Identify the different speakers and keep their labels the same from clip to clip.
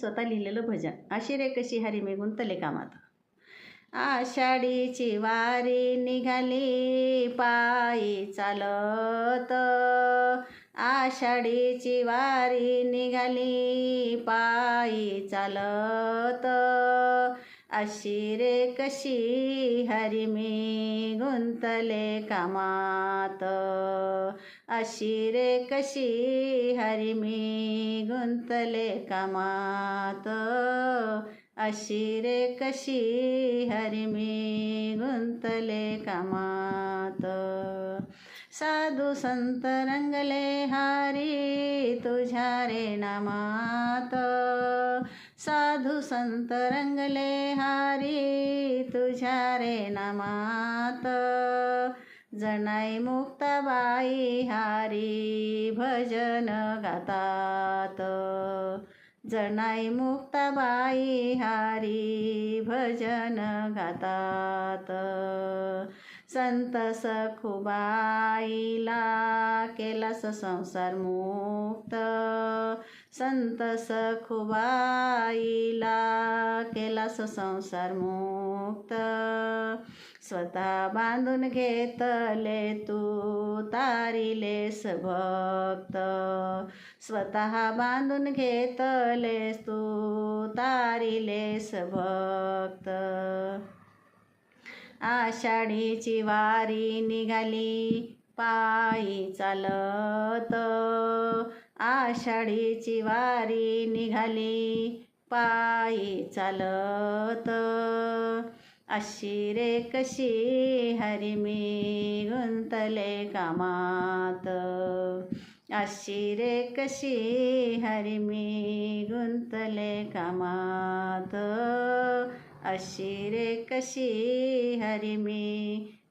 Speaker 1: स्वतः लिहिलेलं भजन. अशी रे कशी हरी मी गुंतले कामात आषाढीची वारी निघाली पायी चालत. आषाढीची वारी निघाली पायी चालत. अशी रे कशी हरी मी गुंतले कामात? अशी रे कशी हरी मी गुंतले कामात? अशी रे कशी हरी मी गुंतले कामात? साधू संत रंगले हारी तुझ्या रे नामात. साधू संत रंगले हारी तुझ्या रे नामात. जनाई मुक्ताबाई हारी भजन गातात. जनाई मुक्ताबाई हारी भजन गातात. संत सखुबाईला केलास संसार मुक्त. संत सखुबाईला केलास संसार मुक्त. स्वतः बांधून घेतले तू तारिलेस भक्त. स्वतः बांधून घेतलेस तू तारिलेस भक्त. आषाढीची वारी निघाली पायी चालत. आषाढीची वारी निघाली पायी चालत. अशी रे कशी हरी मी गुंतले कामात. अशी रे कशी हरी मी गुंतले कामात. अशी रे कशी हरी मी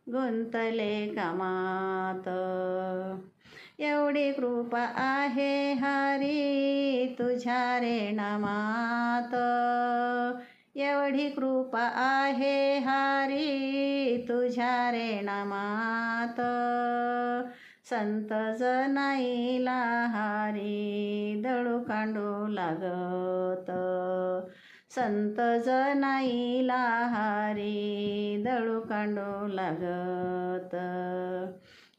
Speaker 1: गुंतले कामात. एवढी कृपा आहे हरी तुझ्या रे नामात एवढी कृपा आहे हरी तुझ्या रे नामात संत जनाईला हारी दळू कांडू लागत. संत जनाईला हारी दळू कांडू लागत.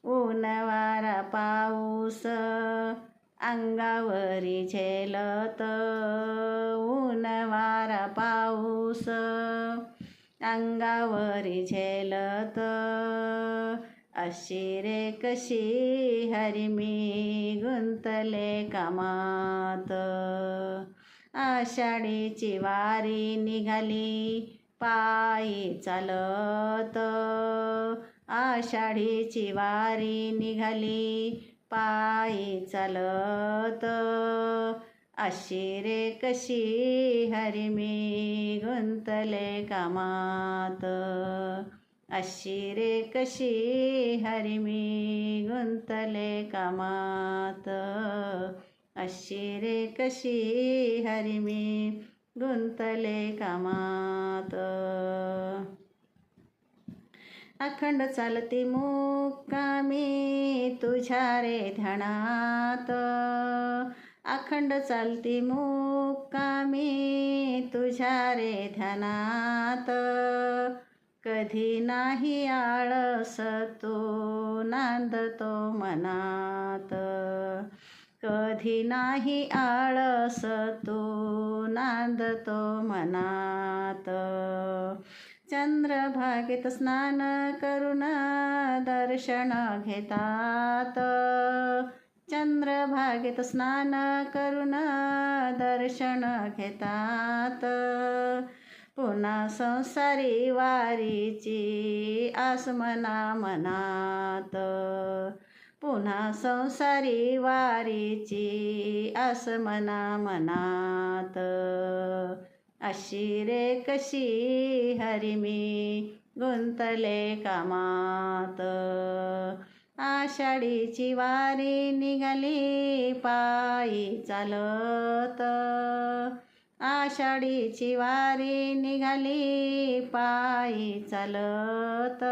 Speaker 1: ऊन वारा पाऊस अंगावरी झेलत. ऊन वारा पाऊस अंगावरी झेलत. अशी रे कशी हरी मी गुंतले कामात. आषाढीची वारी निघाली. पायी चालत आषाढीची वारी निघाली. पायी चालत आशिरे कशी हरिमी गुंतले कामात. अशी कशी हरिमी गुंतले कामात. अशी रे कशी हरी मी गुंतले कामात. अखंड चालती मुक्कामी तुझ्या रे ध्यानात. अखंड चालती मुक्कामी तुझ्या रे ध्यानात. कधी नाही आळस तो नांदतो मनात. कधी नाही आळस तो नांदतो मनात. चंद्रभागेत स्नान करून दर्शन घेतात. चंद्रभागेत स्नान करून दर्शन घेतात. पुन्हा संसारी वारीची आसमना मनात. पुन्हा संसारी वारीची आसमना मनात. अशी रे कशी हरिमी गुंतले कामात. आषाढीची वारी निघाली पायी चालत. आषाढीची वारी निघाली पायी चालत.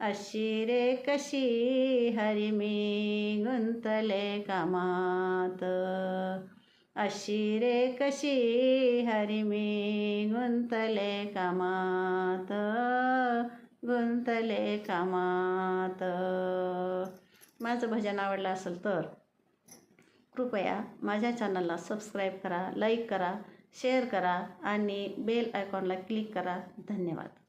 Speaker 1: अशी रे कशी हरी मी गुंतले कामात. अशी रे कशी हरी मी गुंतले कामात. गुंतले कामात. माझं भजन आवडलं असेल तर कृपया माझ्या चॅनलला सबस्क्राईब करा लाईक करा शेअर करा आणि बेल आयकॉनला क्लिक करा. धन्यवाद.